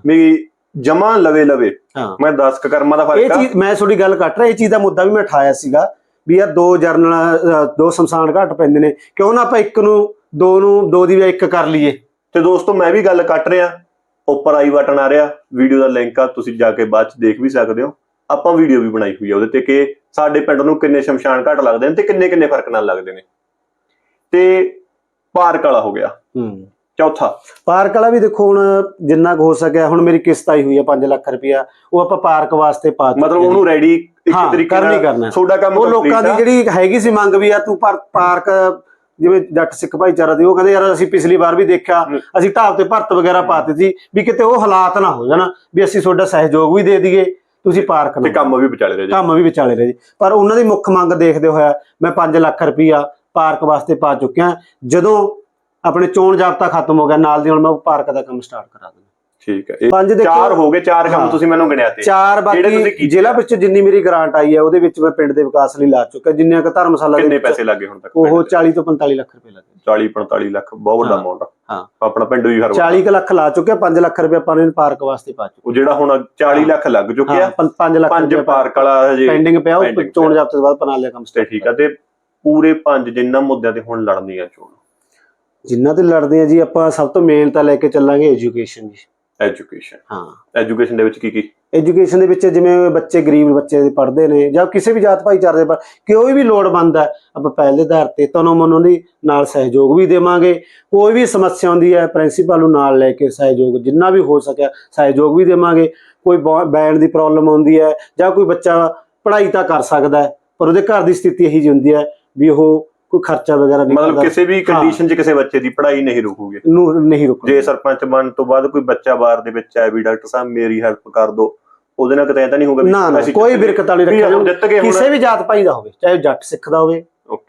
ਵੀ ਜਮਾ ਲਵੇ ਲਵੇ। ਹਾਂ। ਮੈਂ 10 ਕ ਕਰਮਾਂ ਦਾ ਇਹ ਫ਼ਰਕ ਆ। ਚੀਜ਼ ਮੈਂ ਤੁਹਾਡੀ ਗੱਲ ਕੱਟ ਰਿਹਾ ਇਹ ਚੀਜ਼ ਦਾ ਮੁੱਦਾ ਵੀ ਮੈਂ ਉਠਾਇਆ ਸੀਗਾ ਵੀ ਯਾਰ ਦੋ ਜਰਨਲ ਦੋ ਸ਼ਮਸ਼ਾਨ ਘਾਟ ਪੈਂਦੇ ਨੇ। ਕਿਉਂ ਨਾ ਆਪਾਂ ਇੱਕ ਨੂੰ ਦੋ ਨੂੰ ਦੋ ਦੀ ਬਜਾਏ ਇੱਕ ਕਰ ਲਈਏ। ਤੇ ਦੋਸਤੋ ਮੈਂ ਵੀ ਗੱਲ ਕੱਟ ਰਿਹਾ। ਉੱਪਰ ਆਈ ਬਟਨ ਆ ਰਿਹਾ। ਵੀਡੀਓ ਦਾ ਲਿੰਕ ਆ ਤੁਸੀਂ ਜਾ ਕੇ ਬਾਅਦ ਚ ਦੇਖ ਵੀ ਸਕਦੇ ਹੋ। ਆਪਾਂ ਵੀਡੀਓ ਵੀ ਬਣਾਈ ਹੋਈ ਆ ਉਹਦੇ ਤੇ ਕਿ ਸਾਡੇ ਪਿੰਡ ਨੂੰ ਕਿੰਨੇ ਸ਼ਮਸ਼ਾਨ ਘਾਟ ਲੱਗਦੇ ਨੇ ਤੇ ਕਿੰਨੇ ਕਿੰਨੇ ਫ਼ਰਕ ਨਾਲ ਲੱਗਦੇ ਨੇ। ਤੇ ਪਾਰਕ ਵਾਲਾ ਹੋ ਗਿਆ। ਹੂੰ। ਚੌਥਾ ਪਾਰਕ ਵਾਲਾ ਵੀ ਦੇਖੋ ਹੁਣ ਜਿੰਨਾ ਕੁ ਹੋ ਸਕਿਆ ਹੁਣ ਮੇਰੀ ਕਿਸ਼ਤ ਆਈ ਹੋਈ ਹੈ 5 ਲੱਖ ਰੁਪਇਆ ਉਹ ਆਪਾਂ ਪਾਰਕ ਵਾਸਤੇ ਪਾ ਚੁੱਕੇ ਮਤਲਬ। ਉਹਨੂੰ ਰੈਡੀ ਇੱਕ ਤਰੀਕੇ ਨਾਲ ਕਰਨਾ। ਤੁਹਾਡਾ ਕੰਮ ਉਹ ਲੋਕਾਂ ਦੀ ਆ। ਜਿਹੜੀ ਹੈਗੀ ਸੀ ਮੰਗ ਵੀ ਆ ਤੂੰ ਪਰ ਪਾਰਕ ਜਿਵੇਂ ਜੱਟ ਸਿੱਖ ਭਾਈਚਾਰਾ ਦੀ ਉਹ ਕਹਿੰਦੇ ਯਾਰ ਅਸੀਂ ਪਿਛਲੀ ਵਾਰ ਵੀ ਦੇਖਿਆ। ਅਸੀਂ ਢਾਬ ਤੇ ਭਰਤ ਵਗੈਰਾ ਪਾਤੇ ਸੀ ਵੀ ਕਿਤੇ ਉਹ ਹਾਲਾਤ ਨਾ ਹੋ ਜਾਣ ਵੀ ਅਸੀਂ ਤੁਹਾਡਾ ਸਹਿਯੋਗ ਵੀ ਦੇ ਦਈਏ ਤੁਸੀਂ ਪਾਰਕ ਤੇ ਨਾ ਕੰਮ ਵੀ ਵਿਚਾਲੇ ਰਹਿ ਜਾ ਕੰਮ ਵੀ ਵਿਚਾਲੇ ਰਹੇ ਜੀ ਪਰ ਉਹਨਾਂ ਦੀ ਮੁੱਖ ਮੰਗ ਦੇਖਦੇ ਹੋਇਆ ਮੈਂ 5 ਲੱਖ ਰੁਪਈਆ ਪਾਰਕ ਵਾਸਤੇ ਪਾ ਚੁੱਕਿਆ ਜਦੋਂ ਆਪਣੇ ਚੋਣ ਜਾਬਤਾ ਖਤਮ ਹੋ ਗਿਆ ਨਾਲ ਦੀ ਨਾਲ ਮੈਂ ਉਹ ਪਾਰਕ ਦਾ ਕੰਮ ਸਟਾਰਟ ਕਰਾ ਦਿੰਦਾ ਠੀਕ ਹੈ ਪੰਜ ਦੇਖੋ ਚਾਰ ਹੋ ਗਏ ਚਾਰ ਕੰਮ। ਤੁਸੀਂ ਮੈਨੂੰ ਗਿਣਿਆ ਤੇ ਚਾਰ ਬਾਕੀ ਜ਼ਿਲ੍ਹਾ ਵਿੱਚ ਜਿੰਨੀ ਮੇਰੀ ਗ੍ਰਾਂਟ ਆਈ ਹੈ ਉਹਦੇ ਵਿੱਚ ਮੈਂ ਪਿੰਡ ਦੇ ਵਿਕਾਸ ਲਈ ਲਾ ਚੁੱਕਾ ਜਿੰਨੀਆਂ ਕ ਧਰਮਸ਼ਾਲਾ ਦੇ ਕਿੰਨੇ ਪੈਸੇ ਲੱਗੇ ਹੁਣ ਤੱਕ ਉਹ 40 ਤੋਂ 45 ਲੱਖ ਰੁਪਏ ਲੱਗੇ 40 45 ਲੱਖ ਬਹੁਤ ਵੱਡਾ ਅਮਾਉਂਟ ਹਾਂ। ਆਪਣਾ ਪਿੰਡ ਵੀ ਹਰ 40 ਕੁ ਲੱਖ ਲਾ ਚੁੱਕਿਆ 5 ਲੱਖ ਰੁਪਏ ਆਪਾਂ ਨੇ ਪਾਰਕ ਵਾਸਤੇ ਪਾ ਚੁੱਕੇ ਉਹ ਜਿਹੜਾ ਹੁਣ 40 ਹਾਂ। ਲੱਖ ਲੱਗ ਚੁੱਕਿਆ 5 ਲੱਖ ਪੰਜ ਪਾਰਕ ਵਾਲਾ ਹਜੇ ਪੈਂਡਿੰਗ ਪਿਆ ਉਹ ਚੋਣ। ਜਾਬਤੇ ਤੋਂ ਬਾਅਦ ਬਣਾ ਲਿਆ ਕੰਮ start ਠੀਕ ਆ ਤੇ ਪੂਰੇ ਪੰਜ ਜਿੰਨਾ ਮੁੱਦਿਆਂ ਤੇ ਹੁਣ ਲੜਨੀ ਆ ਚੋਣ ਜਿੰਨਾ ਤੇ ਲੜਦੇ ਆ ਜੀ ਆਪਾਂ ਸਭ ਤੋਂ ਮੇਨ ਤਾਂ ਲੈ ਕੇ ਚੱਲਾਂਗੇ ਐਜੂਕੇਸ਼ਨ ਜੀ। ਐਜੂਕੇਸ਼ਨ ਹਾਂ। ਐਜੂਕੇਸ਼ਨ ਦੇ ਵਿੱਚ ਕੀ ਕੀ ਐਜੂਕੇਸ਼ਨ ਦੇ ਵਿੱਚ ਜਿਵੇਂ ਬੱਚੇ ਗਰੀਬ ਬੱਚੇ ਪੜ੍ਹਦੇ ਨੇ ਜਾਂ ਕਿਸੇ ਵੀ ਜਾਤ ਭਾਈਚਾਰੇ ਦੇ ਪਰ ਕੋਈ ਵੀ ਲੋੜਵੰਦ ਹੈ ਆਪਾਂ ਪਹਿਲੇ ਆਧਾਰ ਤੇ ਤਨੋਂ ਮਨੋਂ ਦੀ ਨਾਲ ਸਹਿਯੋਗ ਵੀ ਦੇਵਾਂਗੇ। ਕੋਈ ਵੀ ਸਮੱਸਿਆ ਆਉਂਦੀ ਹੈ ਪ੍ਰਿੰਸੀਪਲ ਨੂੰ ਨਾਲ ਲੈ ਕੇ ਸਹਿਯੋਗ ਜਿੰਨਾ ਵੀ ਹੋ ਸਕਿਆ ਸਹਿਯੋਗ ਵੀ ਦੇਵਾਂਗੇ। ਕੋਈ ਬੈਂਡ ਦੀ ਪ੍ਰੋਬਲਮ ਆਉਂਦੀ ਹੈ ਜਾਂ ਕੋਈ ਬੱਚਾ ਪੜ੍ਹਾਈ ਤਾਂ ਕਰ ਸਕਦਾ ਪਰ ਉਹਦੇ ਘਰ ਦੀ ਸਥਿਤੀ ਇਹੀ ਜਿਹੀ ਹੁੰਦੀ ਹੈ ਵੀ ਉਹ ਕੋਈ ਖਰਚਾ ਵਗੈਰਾ ਨਹੀਂ ਮਤਲਬ ਕਿਸੇ ਵੀ ਕੰਡੀਸ਼ਨ 'ਚ ਕਿਸੇ ਬੱਚੇ ਦੀ ਪੜ੍ਹਾਈ ਨਹੀਂ ਰੁਕੂਗੀ। ਨਹੀਂ ਰੁਕਦਾ ਜੇ ਸਰਪੰਚ ਬਣਨ ਤੋਂ ਬਾਅਦ ਕੋਈ ਬੱਚਾ ਬਾਹਰ ਦੇ ਵਿੱਚ ਆਇਆ ਵੀ ਡਾਕਟਰ ਸਾਹਿਬ ਮੇਰੀ ਹੈਲਪ ਕਰ ਦਿਓ ਉਹਦੇ ਨਾਲ ਕਿਤੇ ਤਾਂ ਨਹੀਂ ਹੋਊਗਾ ਨਾ ਨਾ ਕੋਈ। ਬਿਰਕਤ ਵਾਲੀ ਰੱਖਿਆ ਕਿਸੇ ਵੀ ਜਾਤ ਭਾਈ ਦਾ ਹੋਵੇ ਚਾਹੇ ਜੱਟ ਸਿੱਖ ਦਾ ਹੋਵੇ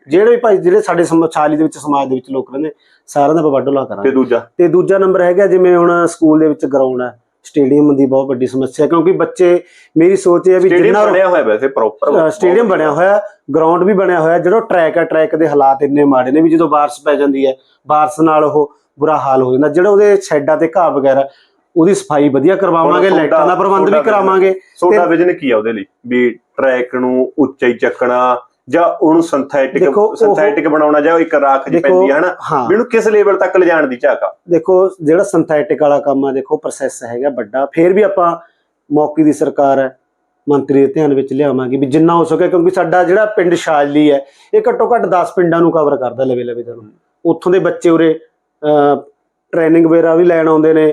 ਜਿਹੜੇ ਵੀ ਭਾਈ ਜਿਹੜੇ ਸਾਡੇ ਸਮਾਜ ਦੇ ਵਿੱਚ ਸਮਾਜ ਦੇ ਵਿੱਚ ਲੋਕ ਰਹਿੰਦੇ ਸਾਰਿਆਂ ਦਾ ਆਪਾਂ ਵੱਡੋਲਾ ਤੇ ਕਰਾਂਗੇ ਦੂਜਾ? ਤੇ ਦੂਜਾ ਨੰਬਰ ਹੈਗਾ ਜਿਵੇਂ ਹੁਣ ਸਕੂਲ ਦੇ ਵਿੱਚ ਗਰਾਊਂਡ ਹੈ ਸਟੇਡੀਅਮ ਦੀ ਬਹੁਤ ਵੱਡੀ ਸਮੱਸਿਆ ਕਿਉਂਕਿ ਬੱਚੇ ਮੇਰੀ ਸੋਚ ਇਹ ਹੈ ਵੀ ਸਟੇਡੀਅਮ ਜਿੰਨਾ ਬਣਿਆ ਹੋਇਆ ਵੈਸੇ ਪ੍ਰੋਪਰ ਸਟੇਡੀਅਮ ਬਣਿਆ ਹੋਇਆ ਗਰਾਊਂਡ ਵੀ ਬਣਿਆ ਹੋਇਆ ਜਿਹੜਾ ਟਰੈਕ ਹੈ ਟਰੈਕ ਦੇ ਹਾਲਾਤ ਇੰਨੇ ਮਾੜੇ ਨੇ ਵੀ ਜਦੋਂ ਬਾਰਿਸ਼ ਪੈ ਜਾਂਦੀ ਹੈ ਬਾਰਿਸ਼ ਨਾਲ ਉਹ ਬੁਰਾ ਹਾਲ ਹੋ ਜਾਂਦਾ। ਜਿਹੜਾ ਉਹਦੇ ਸ਼ੈਡਾਂ ਤੇ ਘਾਹ ਵਗੈਰਾ ਉਹਦੀ ਸਫ਼ਾਈ ਵਧੀਆ ਕਰਵਾਵਾਂਗੇ ਲਾਈਟਾਂ ਦਾ ਪ੍ਰਬੰਧ ਵੀ ਕਰਾਵਾਂਗੇ। ਤੁਹਾਡਾ ਵਿਜ਼ਨ ਕੀ ਆ ਉਹਦੇ ਲਈ? ਵੀ ਟਰੈਕ ਨੂੰ ਉੱਚਾ ਹੀ ਚੱਕਣਾ ਜਾਂ ਉਹਨੂੰ ਸਿੰਥੈਟਿਕ ਸਿੰਥੈਟਿਕ ਬਣਾਉਣਾ ਜਾਂ ਇੱਕ ਰਾਖ ਜਿਹੀ ਪੈਂਦੀ ਹੈ ਹਨਾ? ਉਹਨੂੰ ਕਿਸ ਲੈਵਲ ਤੱਕ ਲਿਜਾਣ ਦੀ ਝਾਕ ਦੇਖੋ ਜਿਹੜਾ ਸਿੰਥੈਟਿਕ ਵਾਲਾ ਕੰਮ ਆ ਦੇਖੋ ਪ੍ਰੋਸੈਸ ਹੈਗਾ ਵੱਡਾ। ਫਿਰ ਵੀ ਆਪਾਂ ਮੌਕੇ ਦੀ ਸਰਕਾਰ ਹੈ ਮੰਤਰੀ ਦੇ ਧਿਆਨ ਵਿੱਚ ਲਿਆਵਾਂਗੇ ਵੀ ਜਿੰਨਾ ਹੋ ਸਕੇ ਕਿਉਂਕਿ ਸਾਡਾ ਜਿਹੜਾ ਪਿੰਡ ਸ਼ਾਜਲੀ ਹੈ ਇਹ ਘੱਟੋ ਘੱਟ 10 ਪਿੰਡਾਂ ਨੂੰ ਕਵਰ ਕਰਦਾ ਲਵੇ ਲਵੇ ਤੁਹਾਨੂੰ ਉੱਥੋਂ ਦੇ ਬੱਚੇ ਉਰੇ ਟ੍ਰੇਨਿੰਗ ਵਗੈਰਾ ਵੀ ਲੈਣ ਆਉਂਦੇ ਨੇ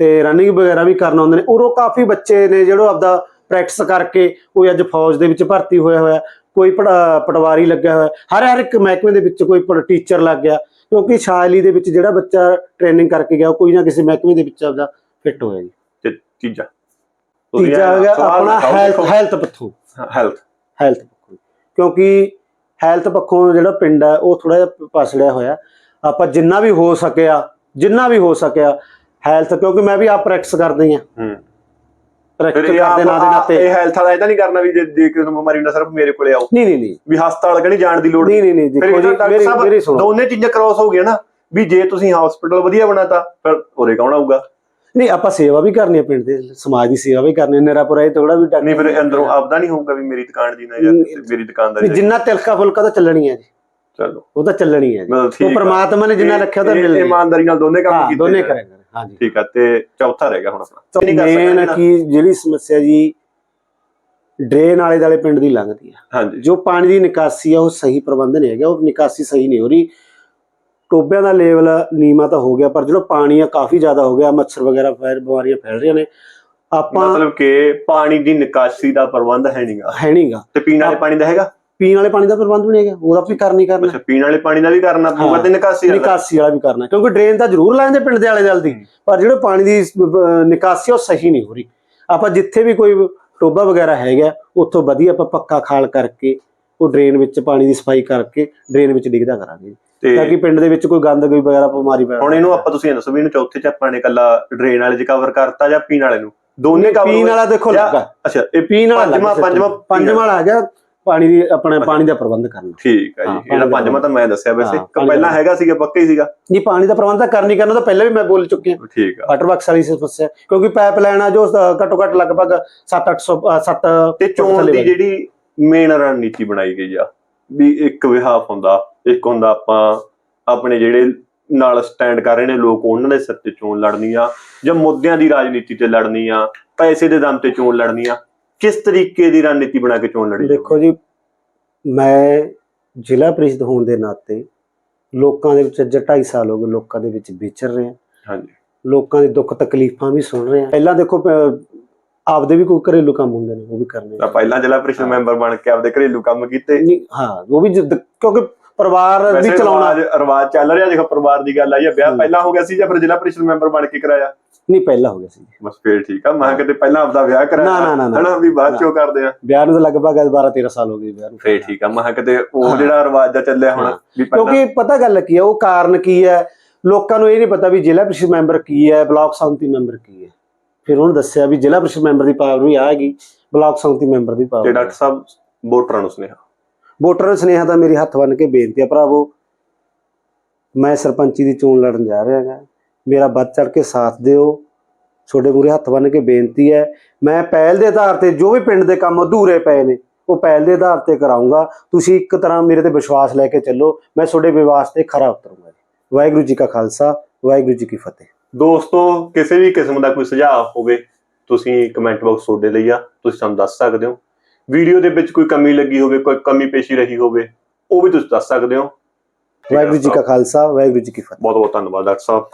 ਤੇ ਰਨਿੰਗ ਵਗੈਰਾ ਵੀ ਕਰਨ ਆਉਂਦੇ ਨੇ। ਉਰੋਂ ਕਾਫੀ ਬੱਚੇ ਨੇ ਜਿਹੜੇ ਆਪਦਾ ਪ੍ਰੈਕਟਿਸ ਕਰਕੇ ਕੋਈ ਅੱਜ ਫੌਜ ਦੇ ਵਿੱਚ ਭਰਤੀ ਹੋਇਆ ਹੋਇਆ। ਕੋਈ ਪਟਵਾਰੀ ਲੱਗਿਆ ਹੋਇਆ ਹਰ ਹਰ ਇੱਕ ਮਹਿਕਮੇ ਦੇ ਵਿੱਚ ਕੋਈ ਟੀਚਰ ਲੱਗ ਗਿਆ ਕਿਉਂਕਿ ਸ਼ਾਇਲੀ ਦੇ ਵਿੱਚ ਜਿਹੜਾ ਬੱਚਾ ਟ੍ਰੇਨਿੰਗ ਕਰਕੇ ਗਿਆ ਉਹ ਕੋਈ ਨਾ ਕਿਸੇ ਮਹਿਕਮੇ ਦੇ ਵਿੱਚ ਆਪਦਾ ਫਿੱਟ ਹੋਇਆ ਜੀ। ਤੇ ਤੀਜਾ? ਤੀਜਾ ਹੋ ਗਿਆ ਆਪਣਾ ਹੈਲਥ। ਹੈਲਥ ਪੱਖੋਂ। ਹੈਲਥ ਹੈਲਥ ਪੱਖੋਂ। ਕਿਉਂਕਿ ਹੈਲਥ ਪੱਖੋਂ ਜਿਹੜਾ ਪਿੰਡ ਹੈ ਉਹ ਥੋੜਾ ਜਿਹਾ ਪਸੜਿਆ ਹੋਇਆ। ਆਪਾਂ ਜਿੰਨਾ ਵੀ ਹੋ ਸਕਿਆ ਜਿੰਨਾ ਵੀ ਹੋ ਸਕਿਆ ਹੈਲਥ ਕਿਉਂਕਿ ਮੈਂ ਵੀ ਆਪ ਪ੍ਰੈਕਟਿਸ ਕਰਦੀ ਹੂੰ। ਪ੍ਰੈਕਟਿਸ ਫਿਰ ਇਹ ਕਰਦੇ ਨਾਂ ਦੇ ਆਪ- ਨਾਤੇ ਇਹ ਹੈਲਥ ਵਾਲਾ ਇਹ ਤਾਂ ਨਹੀਂ ਕਰਨਾ ਵੀ ਜੇ ਜੇ ਕਿਸੇ ਨੂੰ ਬਿਮਾਰੀ ਹੁੰਦਾ ਸਿਰਫ ਮੇਰੇ ਕੋਲੇ ਆਓ। ਨਹੀਂ ਨਹੀਂ ਨਹੀਂ। ਵੀ ਹਸਪਤਾਲ ਕਣੀ ਜਾਣ ਦੀ ਲੋੜ ਨਹੀਂ ਨਹੀਂ ਨਹੀਂ ਫਿਰ ਦੇਖੋ ਇਹ ਜੀ ਤਾਂ ਡਾਕਟਰ ਮੇਰੀ ਸਾਹਿਬ ਮੇਰੀ ਸੁਣੋ। ਦੋਨੇ ਚੀਜ਼ਾਂ ਕ੍ਰਾਸ ਹੋ ਗਈਆਂ ਨਾ ਵੀ ਜੇ ਤੁਸੀਂ ਹਸਪੀਟਲ ਵਧੀਆ ਬਣਾਤਾ ਫਿਰ ਉਰੇ ਕੌਣ ਆਊਗਾ? ਨਹੀਂ ਆਪਾਂ ਸੇਵਾ ਵੀ ਕਰਨੀ ਹੈ ਪਿੰਡ ਦੇ ਸਮਾਜ ਦੀ ਸੇਵਾ ਵੀ ਕਰਨੀ ਹੈ ਨਿਰਾਪੁਰਾ ਇਹ ਥੋੜਾ ਵੀ ਡਾਕਟਰ ਨਹੀਂ ਫਿਰ ਅੰਦਰੋਂ ਆਪਦਾ ਨਹੀਂ ਹੋਊਗਾ ਵੀ ਮੇਰੀ ਦੁਕਾਨ ਦੀ ਨਾ। ਮੇਰੀ ਜਿੰਨਾ ਤਿਲਕਾ ਫੁਲਕਾ ਤਾਂ ਚੱਲਣੀ ਹੈ ਜੀ। ਚਲੋ। ਉਹ ਤਾਂ ਚੱਲਣੀ ਹੈ ਜੀ। ਉਹ। ਪ੍ਰਮਾਤਮਾ ਨੇ ਜਿੰਨਾ ਰੱਖਿਆ ਮਿਲਣੀ। ਇਮਾਨਦਾਰੀ ਨਾਲ ਦੋਨੇ ਕੰਮ ਕੀਤੇ ਦੋਨੇ। ਕਰਾਂਗੇ। ਠੀਕ ਆ ਤੇ ਚੌਥਾ ਰਹਿ ਗਿਆ ਹੁਣ ਆਪਣਾ। ਮੇਨ। ਕੀ ਜਿਹੜੀ ਸਮੱਸਿਆ ਜੀ ਡਰੇਨ ਵਾਲੇ ਦਾਲੇ ਪਿੰਡ ਦੀ ਲੰਘਦੀ ਆ। ਹਾਂਜੀ। ਜੋ ਪਾਣੀ ਦੀ ਨਿਕਾਸੀ ਆ ਉਹ ਸਹੀ ਪ੍ਰਬੰਧ ਨਹੀਂ ਹੈਗਾ ਉਹ ਨਿਕਾਸੀ ਸਹੀ ਨਹੀਂ ਹੋ ਰਹੀ। ਟੋਬਿਆਂ ਦਾ ਲੈਵਲ ਨੀਮਾ ਤਾਂ ਹੋ ਗਿਆ ਪਰ ਜਿਹੜਾ ਪਾਣੀ ਆ ਕਾਫੀ ਜ਼ਿਆਦਾ ਹੋ ਗਿਆ ਮੱਛਰ ਵਗੈਰਾ ਫੈਲ ਬਿਮਾਰੀਆਂ ਫੈਲ ਰਹੀਆਂ ਨੇ। ਆਪਾਂ ਮਤਲਬ ਕਿ ਪਾਣੀ ਦੀ ਨਿਕਾਸੀ ਦਾ ਪ੍ਰਬੰਧ ਹੈ ਨਹੀਂਗਾ ਹੈ ਨਹੀਂਗਾ ਤੇ ਪੀਣ ਵਾਲੇ ਪਾਣੀ ਦਾ ਹੈਗਾ? ਪੀਣ ਵਾਲੇ ਪਾਣੀ ਦਾ ਪ੍ਰਬੰਧ ਵੀ ਨਹੀਂ ਹੈਗਾ ਉਹਦਾ ਵੀ ਕਰਨੀ ਕਰਨਾ। ਅੱਛਾ ਪੀਣ ਵਾਲੇ ਪਾਣੀ ਦਾ ਵੀ ਕਰਨਾ ਪਊਗਾ। ਤੇ ਨਿਕਾਸੀ ਦਾ ਨਿਕਾਸੀ ਵਾਲਾ ਵੀ ਕਰਨਾ ਕਿਉਂਕਿ ਡਰੇਨ ਤਾਂ ਜ਼ਰੂਰ ਲਾਉਂਦੇ ਪਿੰਡ ਦੇ ਆਲੇ ਦੁਆਲੇ ਦੀ ਪਰ ਜਿਹੜਾ ਪਾਣੀ ਦੀ ਨਿਕਾਸੀ ਉਹ ਸਹੀ ਨਹੀਂ ਹੋ ਰਹੀ। ਆਪਾਂ ਜਿੱਥੇ ਵੀ ਕੋਈ ਟੋਬਾ ਵਗੈਰਾ ਹੈਗਾ ਉੱਥੋਂ ਵਧੀਆ ਆਪਾਂ ਪੱਕਾ ਖਾਲ ਕਰਕੇ ਉਹ ਡਰੇਨ ਵਿੱਚ ਪਾਣੀ ਦੀ ਸਫ਼ਾਈ ਕਰਕੇ ਡਰੇਨ ਵਿੱਚ ਡਿੱਗਦਾ ਕਰਾਂਗੇ। ਤਾਂ ਕਿ ਪਿੰਡ ਦੇ ਵਿੱਚ ਕੋਈ ਗੰਦ ਕੋਈ ਵਗੈਰਾ ਬਿਮਾਰੀ ਪੈਣਾ ਹੁਣ ਇਹਨੂੰ ਆਪਾਂ ਤੁਸੀਂ ਦੱਸੋ ਵੀ ਇਹਨੂੰ ਚੌਥੇ ਚ ਆਪਾਂ ਨੇ ਕੱਲਾ ਡਰੇਨ ਵਾਲੇ ਚ ਕਵਰ ਕਰਤਾ ਜਾਂ ਪੀਣ ਵਾਲੇ ਨੂੰ? ਦੋਨੇ ਕਵਰ ਪੀਣ ਵਾਲਾ ਦੇਖੋ ਲੱਗਾ। ਅੱਛਾ ਇਹ ਪੀਣ ਵਾਲਾ ਪੰਜਵਾਂ- ਪੰਜਵਾਂ ਪੰਜਵਾਂ ਵਾਲਾ ਆ ਗਿਆ ਪਾਣੀ ਦੀ ਆਪਣੇ ਪਾਣੀ ਦਾ ਪ੍ਰਬੰਧ ਕਰਨਾ। ਠੀਕ ਹੈ ਹਾਂ, ਜੀ ਇਹਦਾ ਪੰਜਵਾਂ ਤਾਂ ਮੈਂ ਦੱਸਿਆ ਵੈਸੇ ਇੱਕ ਪਹਿਲਾਂ ਹੈਗਾ ਸੀਗਾ ਪੱਕਾ ਹੀ ਸੀਗਾ। ਨਹੀਂ ਪਾਣੀ ਦਾ ਪ੍ਰਬੰਧ ਤਾਂ ਕਰਨੀ ਕਰਨਾ ਤਾਂ ਪਹਿਲਾਂ ਵੀ ਮੈਂ ਬੋਲ ਚੁੱਕਿਆ ਠੀਕ ਆ। ਵਾਟਰ ਬਾਕਸ ਵਾਲੀ ਸਮੱਸਿਆ ਕਿਉਂਕਿ ਪਾਈਪਲਾਈਨ ਆ ਜੋ ਘੱਟੋ ਘੱਟ ਲਗਭਗ 7-800 7 ਤੇ ਚੋਣ ਦੀ ਜਿਹੜੀ ਮੇਨ ਰਣਨੀਤੀ ਬਣਾਈ ਗਈ ਆ ਵੀ ਇੱਕ ਵਿਹਾਫ ਹੁੰਦਾ ਇੱਕ ਹੁੰਦਾ ਆਪਾਂ ਆਪਣੇ ਜਿਹੜੇ ਨਾਲ ਸਟੈਂਡ ਕਰ ਰਹੇ ਨੇ ਲੋਕ ਉਹਨਾਂ ਦੇ ਸਿਰ ਤੇ ਚੋਣ ਲੜਨੀ ਆ ਜਾਂ ਮੁੱਦਿਆਂ ਦੀ ਰਾਜਨੀਤੀ ਤੇ ਲੜਨੀ ਆ ਪੈਸੇ ਦੇ ਦਮ ਤੇ ਚੋਣ ਲੜਨੀ ਆ ਕਿਸ ਤਰੀਕੇ ਦੀ ਰਣਨੀਤੀ ਬਣਾ ਕੇ ਚੋਣ ਲੜੀ ਦੇਖੋ ਜੀ ਮੈਂ ਜ਼ਿਲ੍ਹਾ ਪ੍ਰੀਸ਼ਦ ਹੋਣ ਦੇ ਨਾਤੇ ਲੋਕਾਂ ਦੇ ਵਿੱਚ ਅੱਜ 2.5 ਸਾਲ ਹੋ ਗਏ ਲੋਕਾਂ ਦੇ ਵਿੱਚ ਵਿਚਰ ਰਹੇ ਹਾਂ। ਹਾਂਜੀ। ਲੋਕਾਂ ਦੇ ਦੁੱਖ ਤਕਲੀਫਾਂ ਵੀ ਸੁਣ ਰਹੇ ਹਾਂ। ਪਹਿਲਾਂ ਦੇਖੋ ਆਪਦੇ ਵੀ ਕੋਈ ਘਰੇਲੂ ਕੰਮ ਹੁੰਦੇ ਨੇ ਉਹ ਵੀ ਕਰਨੇ ਤਾਂ ਪਹਿਲਾਂ ਜ਼ਿਲ੍ਹਾ ਪ੍ਰੀਸ਼ਦ। ਮੈਂਬਰ ਬਣ ਕੇ ਆਪਦੇ ਘਰੇਲੂ ਕੰਮ ਕੀਤੇ। ਨਹੀਂ ਹਾਂ ਉਹ ਵੀ ਕਿਉਂਕਿ ਪਰਿਵਾਰ ਵੀ ਚਲਾਉਣਾ। ਰਿਵਾਜ ਚੱਲ ਰਿਹਾ ਦੇਖੋ ਪਰਿਵਾਰ ਦੀ ਗੱਲ ਆਈ ਆ ਵਿਆਹ ਹੂੰ। ਪਹਿਲਾਂ ਹੋ ਗਿਆ ਸੀ ਜਾਂ ਫਿਰ ਜ਼ਿਲ੍ਹਾ ਪ੍ਰੀਸ਼ਦ ਮੈਂਬਰ ਬਣ ਕੇ ਕਰਾਇਆ? ਨਹੀਂ ਪਹਿਲਾਂ ਹੋ ਗਿਆ ਸੀ। ਬਸ ਫੇਰ ਠੀਕ ਆ ਮੈਂ ਕਿਤੇ ਪਹਿਲਾਂ ਆਪਦਾ ਵਿਆਹ ਕਰਾਇਆ ਨਾ, ਨਾ, ਨਾ, ਨਾ। ਹਨਾ ਵੀ ਬਾਅਦ ਚੋਂ ਕਰਦੇ ਆ। ਵਿਆਹ ਨੂੰ ਤਾਂ ਲਗਭਗ 12 13 ਸਾਲ ਹੋ ਗਏ ਵਿਆਹ ਨੂੰ। ਫੇਰ ਠੀਕ ਆ ਮੈਂ ਕਿਤੇ ਉਹ ਹਾਂ। ਜਿਹੜਾ ਰਿਵਾਜ ਦਾ ਚੱਲਿਆ ਹੁਣ ਹਾਂ। ਕਿਉਂਕਿ ਪਤਾ ਗੱਲ ਕੀ ਹੈ ਉਹ ਕਾਰਨ ਕੀ ਹੈ ਲੋਕਾਂ ਨੂੰ ਇਹ ਨਹੀਂ ਪਤਾ ਵੀ ਜ਼ਿਲ੍ਹਾ ਪ੍ਰੀਸ਼ਦ ਮੈਂਬਰ ਕੀ ਹੈ ਬਲਾਕ ਸੰਮਤੀ ਮੈਂਬਰ ਕੀ ਹੈ ਫਿਰ ਉਹਨੂੰ ਦੱਸਿਆ ਵੀ ਜ਼ਿਲ੍ਹਾ ਪ੍ਰੀਸ਼ਦ ਮੈਂਬਰ ਦੀ ਪਾਵਰ ਵੀ ਆ ਹੈਗੀ ਬਲਾਕ ਸੰਮਤੀ ਮੈਂਬਰ ਦੀ ਤੇ ਪਾਵਰ ਡਾਕਟਰ ਸਾਹਿਬ ਵੋਟਰਾਂ ਨੂੰ ਸੁਨੇਹਾ। ਵੋਟਰਾਂ ਨੂੰ ਸੁਨੇਹਾ ਤਾਂ ਮੇਰੀ ਹੱਥ ਬੰਨ ਕੇ ਬੇਨਤੀ ਆ ਭਰਾਵੋ। ਮੈਂ ਸਰਪੰਚੀ ਦੀ ਚੋਣ ਲੜਨ ਜਾ ਰਿਹਾ ਹਾਂ ਮੇਰਾ ਵੱਧ ਚੜ ਕੇ ਸਾਥ ਦਿਓ। ਤੁਹਾਡੇ ਮੂਰੇ ਹੱਥ ਬੰਨ ਕੇ ਬੇਨਤੀ ਹੈ। ਮੈਂ ਪਹਿਲ ਦੇ ਆਧਾਰ ਤੇ ਜੋ ਵੀ ਪਿੰਡ ਦੇ ਕੰਮ ਅਧੂਰੇ ਪਏ ਨੇ, ਉਹ ਪਹਿਲ ਦੇ ਆਧਾਰ ਤੇ ਕਰਾਉਂਗਾ ਤੁਸੀਂ ਇੱਕ ਤਰ੍ਹਾਂ ਮੇਰੇ ਤੇ ਵਿਸ਼ਵਾਸ ਲੈ ਕੇ ਚੱਲੋ। ਮੈਂ ਤੁਹਾਡੇ ਵਿਵਾਸ ਤੇ ਖਰਾ ਉਤਰੂੰਗਾ ਵਾਹਿਗੁਰੂ ਜੀ ਕਾ ਖਾਲਸਾ, ਵਾਹਿਗੁਰੂ ਜੀ ਕੀ ਫਤਿਹ। ਦੋਸਤੋ, ਕਿਸੇ ਵੀ ਕਿਸਮ ਦਾ ਕੋਈ ਸੁਝਾਅ ਹੋਵੇ, ਤੁਸੀਂ ਕਮੈਂਟ ਬਾਕਸ ਤੁਹਾਡੇ ਲਈ ਆ। ਤੁਸੀਂ ਸਾਨੂੰ ਦੱਸ ਸਕਦੇ ਹੋ। ਵੀਡੀਓ ਦੇ ਵਿੱਚ ਕੋਈ ਕਮੀ ਲੱਗੀ ਹੋਵੇ ਕੋਈ ਕਮੀ ਪੇਸ਼ੀ ਰਹੀ ਹੋਵੇ ਉਹ ਵੀ ਤੁਸੀਂ ਦੱਸ ਸਕਦੇ ਹੋ। ਵਾਹਿਗੁਰੂ ਜੀ ਕਾ ਖਾਲਸਾ ਵਾਹਿਗੁਰੂ ਜੀ ਕੀ ਫਤਿਹ। ਬਹੁਤ ਬਹੁਤ ਧੰਨਵਾਦ ਡਾਕਟਰ ਸਾਹਿਬ।